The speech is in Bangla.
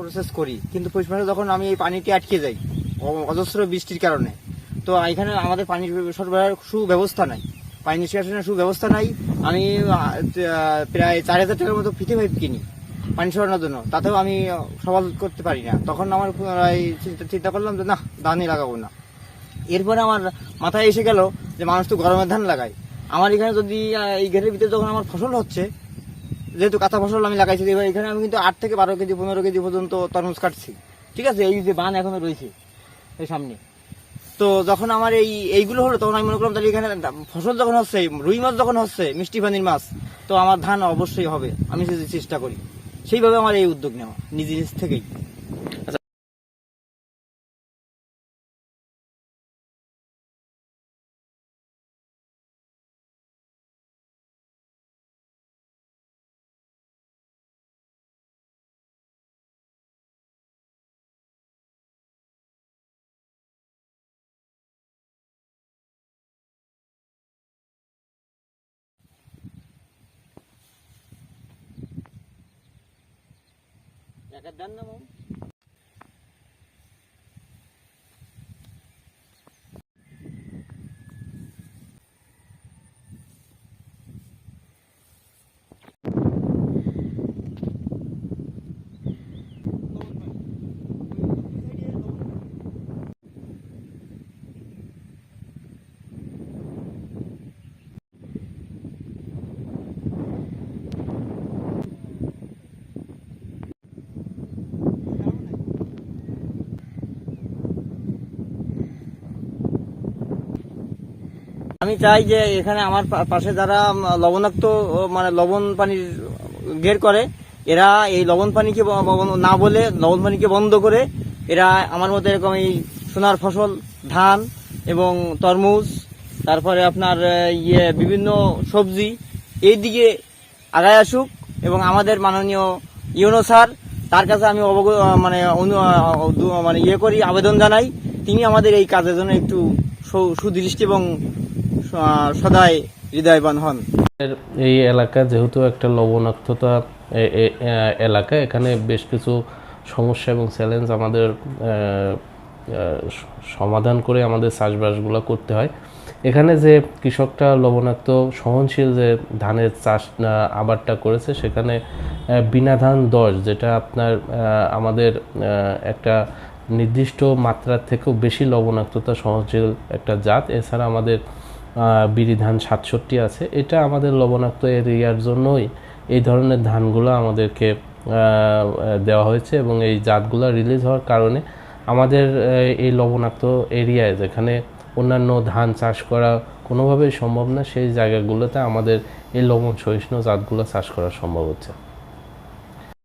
প্রসেস করি। কিন্তু পৌষ মাসে যখন আমি এই পানিটি আটকে যাই অজস্র বৃষ্টির কারণে, তো এখানে আমাদের পানি সরবরাহের সুব্যবস্থা নাই। পানি নিষ্কাশনের সুব্যবস্থা নাই। আমি প্রায় চার হাজার টাকার মতো ফিতে পাইপ কিনি পানি সরানোর জন্য। তাতেও আমি সফল করতে পারি না। তখন আমার পুনরায় চিন্তা- চিন্তা করলাম যে, না ধানই লাগাবো না। এরপরে আমার মাথায় এসে গেল যে, মানুষ তো গরমের ধান লাগায়। আমার এখানে যদি এই ঘেরের ভিতরে যখন আমার ফসল হচ্ছে যেহেতু কাঁচা ফসল আমি লাগাইছি এবার এখানে আমি কিন্তু আট থেকে বারো কেজি, পনেরো কেজি পর্যন্ত তরমুজ কাটছি। ঠিক আছে? এই যে বান এখনও রয়েছে এই সামনে। তো যখন আমার এই, এইগুলো হলো, তখন আমি মনে করলাম তাহলে এখানে ফসল যখন হচ্ছে, রুই মাছ যখন হচ্ছে, মিষ্টি পানির মাছ, তো আমার ধান অবশ্যই হবে। আমি চেষ্টা করি। সেইভাবে আমার এই উদ্যোগ নেওয়া নিজের থেকেই। Nakadan na mo. আমি চাই যে এখানে আমার পাশে যারা লবণাক্ত মানে লবণ পানির ঘের করে, এরা এই লবণ পানিকে না বলে লবণ পানিকে বন্ধ করে এরা আমার মতো এরকম এই সোনার ফসল, ধান এবং তরমুজ, তারপরে আপনার ইয়ে বিভিন্ন সবজি এই দিকে আগায় আসুক এবং আমাদের মাননীয় ইউনো স্যার তার কাছে আমি অবগত মানে মানে ইয়ে করি, আবেদন জানাই। তিনি আমাদের এই কাজের জন্য একটু সুদৃষ্টি এবং সদাই হৃদয়বান হন। এই এলাকা যেহেতু একটা লবণাক্ততা এলাকা, এখানে বেশ কিছু সমস্যা এবং চ্যালেঞ্জ আমাদের সমাধান করে আমাদের চাষবাসগুলো করতে হয়। এখানে যে কৃষকটা লবণাক্ত, সহনশীল যে ধানের চাষ আবারটা করেছে, সেখানে বিনা ধান দশ, যেটা আপনার আমাদের একটা নির্দিষ্ট মাত্রার থেকেও বেশি লবণাক্ততা, সহনশীল একটা জাত। এছাড়া আমাদের বিরি ধান সাতষট্টি আছে। এটা আমাদের লবণাক্ত এরিয়ার জন্যই এই ধরনের ধানগুলো আমাদেরকে দেওয়া হয়েছে এবং এই জাতগুলো রিলিজ হওয়ার কারণে আমাদের এই লবণাক্ত এরিয়ায় যেখানে অন্যান্য ধান চাষ করা কোনোভাবেই সম্ভব না, সেই জায়গাগুলোতে আমাদের এই লবণ সহিষ্ণু জাতগুলো চাষ করা সম্ভব হচ্ছে।